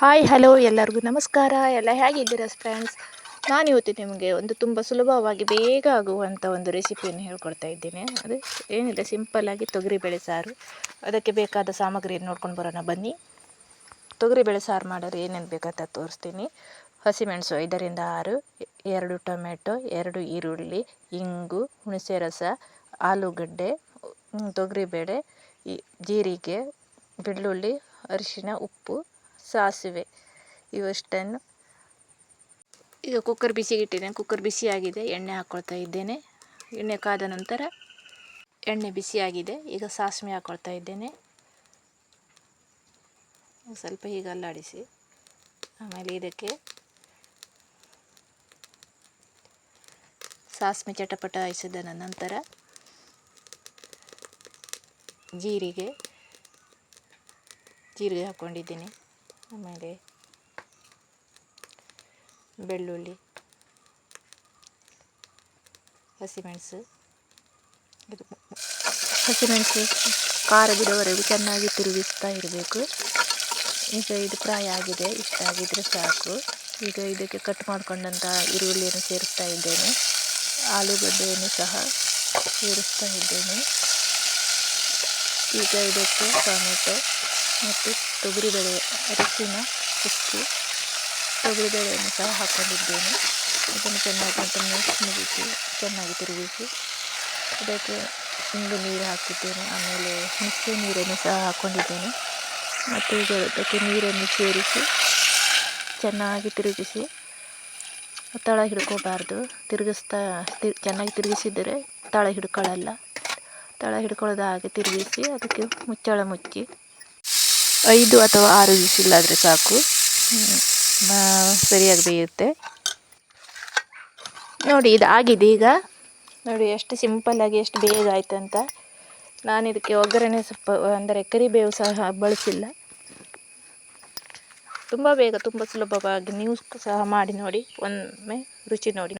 Hi, hello ಎಲ್ಲರಿಗೂ ನಮಸ್ಕಾರ. ಎಲ್ಲ ಹೇಗಿದ್ದೀರಾ ಫ್ರೆಂಡ್ಸ್ ನಾನು ಇವತ್ತು ನಿಮಗೆ ಒಂದು ತುಂಬ ಸುಲಭವಾಗಿ ಬೇಗ ಆಗುವಂಥ ಒಂದು ರೆಸಿಪಿಯನ್ನು ಹೇಳ್ಕೊಡ್ತಾ ಇದ್ದೀನಿ. ಅದು ಏನಿಲ್ಲ ಸಿಂಪಲ್ಲಾಗಿ ತೊಗರಿಬೇಳೆ ಸಾರು. ಅದಕ್ಕೆ ಬೇಕಾದ ಸಾಮಗ್ರಿಯನ್ನು ನೋಡ್ಕೊಂಡು ಬರೋಣ. ಬನ್ನಿ. ತೊಗರಿಬೇಳೆ ಸಾರು ಮಾಡೋರು ಏನೇನು ಬೇಕಂತ ತೋರಿಸ್ತೀನಿ. ಹಸಿಮೆಣಸು ಐದರಿಂದ ಆರು, ಎರಡು ಟೊಮೆಟೊ, ಎರಡು ಈರುಳ್ಳಿ, ಇಂಗು ಹುಣಸೆ ರಸ ಆಲೂಗಡ್ಡೆ ತೊಗರಿಬೇಳೆ ಜೀರಿಗೆ, ಬೆಳ್ಳುಳ್ಳಿ, ಅರಿಶಿನ, ಉಪ್ಪು ಸಾಸಿವೆ ಇವಷ್ಟನ್ನು. ಈಗ ಕುಕ್ಕರ್ ಬಿಸಿಗೆ ಇಟ್ಟಿದ್ದೇನೆ ಕುಕ್ಕರ್ ಬಿಸಿಯಾಗಿದೆ. ಎಣ್ಣೆ ಹಾಕ್ಕೊಳ್ತಾ ಇದ್ದೇನೆ. ಎಣ್ಣೆ ಕಾದ ನಂತರ ಎಣ್ಣೆ ಬಿಸಿಯಾಗಿದೆ. ಈಗ ಸಾಸಿವೆ ಹಾಕ್ಕೊಳ್ತಾ ಇದ್ದೇನೆ. ಸ್ವಲ್ಪ ಹೀಗೆ ಅಲ್ಲಾಡಿಸಿ. ಆಮೇಲೆ ಇದಕ್ಕೆ ಸಾಸಿವೆ ಚಟಪಟ ಹಾಯಿಸಿದ ನಂತರ ಜೀರಿಗೆ ಜೀರಿಗೆ ಹಾಕ್ಕೊಂಡಿದ್ದೀನಿ ಆಮೇಲೆ ಬೆಳ್ಳುಳ್ಳಿ ಹಸಿಮೆಣಸು ಇದು ಹಸಿಮೆಣಸು ಖಾರ ಬಿಡೋವರೆಗೂ ಚೆನ್ನಾಗಿ ತಿರುಗಿಸ್ತಾ ಇರಬೇಕು. ಈಗ ಇದು ಫ್ರೈ ಆಗಿದೆ, ಇಷ್ಟ ಆಗಿದ್ರೆ ಸಾಕು. ಈಗ ಇದಕ್ಕೆ ಕಟ್ ಮಾಡಿಕೊಂಡಂಥ ಈರುಳ್ಳಿಯನ್ನು ಸೇರಿಸ್ತಾ ಇದ್ದೇನೆ. ಆಲೂಗಡ್ಡೆಯನ್ನು ಸಹ ಸೇರಿಸ್ತಾ ಇದ್ದೇನೆ. ಈಗ ಇದಕ್ಕೆ ಟೊಮೆಟೊ ಮತ್ತು ತೊಗರಿಬೇಳೆ ಅರಿಶಿನ, ಉಪ್ಪು, ತೊಗರಿಬೇಳೆಯನ್ನು ಸಹ ಹಾಕ್ಕೊಂಡಿದ್ದೇನೆ. ಅದನ್ನು ಚೆನ್ನಾಗಿ ಮತ್ತೊಮ್ಮೆ ಮುಗಿಸಿ ಚೆನ್ನಾಗಿ ತಿರುಗಿಸಿ, ಅದಕ್ಕೆ ಇಂಗು ನೀರು ಹಾಕಿದ್ದೇನೆ. ಆಮೇಲೆ ಮಿಕ್ಸಿ ನೀರನ್ನು ಸಹ ಹಾಕ್ಕೊಂಡಿದ್ದೇನೆ. ಮತ್ತು ಈಗ ಅದಕ್ಕೆ ನೀರನ್ನು ಸೇರಿಸಿ ಚೆನ್ನಾಗಿ ತಿರುಗಿಸಿ, ತಳ ಹಿಡ್ಕೋಬಾರ್ದು. ತಿರುಗಿಸ್ತಾ ಚೆನ್ನಾಗಿ ತಿರುಗಿಸಿದರೆ ತಳ ಹಿಡ್ಕೊಳ್ಳಲ್ಲ ತಳ ಹಿಡ್ಕೊಳ್ಳೋದ ಹಾಗೆ ತಿರುಗಿಸಿ ಅದಕ್ಕೆ ಮುಚ್ಚಳ ಮುಚ್ಚಿ ಐದು ಅಥವಾ ಆರು ಆದರೆ ಸಾಕು. ಸರಿಯಾಗಿ ಬೇಯುತ್ತೆ. ನೋಡಿ, ಇದು ಆಗಿದೆ ಈಗ. ನೋಡಿ, ಎಷ್ಟು ಸಿಂಪಲ್ಲಾಗಿ ಎಷ್ಟು ಬೇಗ ಆಯಿತು ಅಂತ. ನಾನು ಇದಕ್ಕೆ ಒಗ್ಗರಣೆ ಸ್ವಲ್ಪ ಅಂದರೆ ಕರಿಬೇವು ಸಹ ಬಳಸಿಲ್ಲ. ತುಂಬ ಬೇಗ, ತುಂಬ ಸುಲಭವಾಗಿ ನೀವು ಸಹ ಮಾಡಿ ನೋಡಿ. ಒಮ್ಮೆ ರುಚಿ ನೋಡಿ.